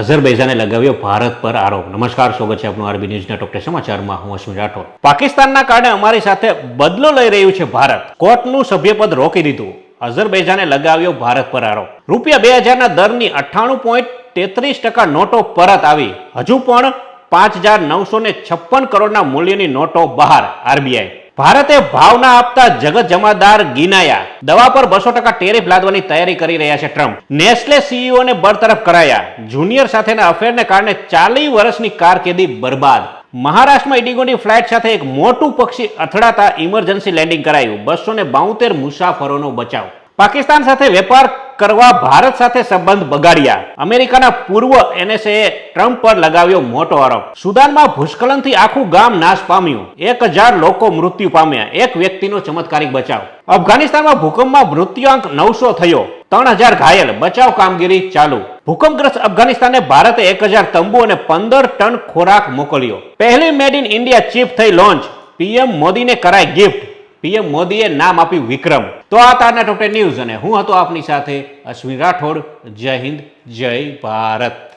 અઝરબૈજાને લગાવ્યો ભારત પર આરોપ. નમસ્કાર, સ્વાગત છે આપનું આરબી ન્યૂઝના ટોકટે સમાચારમાં. હું અશ્વિન રાઠોડ. પાકિસ્તાનના કારણે અમારી સાથે બદલો લઈ રહ્યું છે ભારત. કોર્ટનું સભ્યપદ રોકી દીધું. અઝરબૈઝાને લગાવ્યો ભારત પર આરોપ. રૂપિયા બે હજારના દરની અઠ્ઠાણું પોઈન્ટ તેત્રીસ ટકા નોટો પરત આવી. હજુ પણ પાંચ હજાર નવસો ને છપ્પન કરોડના મૂલ્યની નોટો બહાર. આરબીઆઈ ભારતે ભાવના આપતા જગત જમાદાર ગિનાયા. દવા પર બસો ટકા ટેરિફ લાદવાની તૈયારી કરી રહ્યા છે ટ્રમ્પ. નેસ્લે સીઈઓ ને બરતરફ કરાયા. જુનિયર સાથેના અફેરને કારણે ચાલીસ વર્ષની કારકિર્દી બરબાદ. મહારાષ્ટ્રમાં ઇડિગોની ફ્લાઇટ સાથે એક મોટું પક્ષી અથડાતા ઇમરજન્સી લેન્ડિંગ કરાયું. બસો ને મુસાફરોનો બચાવ. પાકિસ્તાન સાથે વેપાર કરવા ભારત સાથે સંબંધ બગાડ્યા. અમેરિકાના પૂર્વ એનએસએ ટ્રમ્પ પર લગાવ્યો મોટો આરોપ. સુદાનમાં ભૂસ્ખલનથી આખું ગામ નાશ પામ્યું. એક હજાર લોકો મૃત્યુ પામ્યા. એક વ્યક્તિનો ચમત્કારિક બચાવ. અફઘાનિસ્તાનમાં ભૂકંપમાં મૃત્યુઆંક નવસો થયો. ત્રણ હજાર ઘાયલ. બચાવ કામગીરી ચાલુ. ભૂકંપગ્રસ્ત અફઘાનિસ્તાને ભારતે એક હજાર તંબુ અને પંદર ટન ખોરાક મોકલ્યો. પહેલી મેડ ઇન ઇન્ડિયા ચીફ થઈ લોન્ચ. પીએમ મોદીને કરાય ગિફ્ટ. પીએમ મોદીએ નામ આપ્યું વિક્રમ. તો આ તારના ટોપે ન્યૂઝ અને હું હતો આપની સાથે અશ્વિન રાઠોડ. જય હિન્દ, જય ભારત.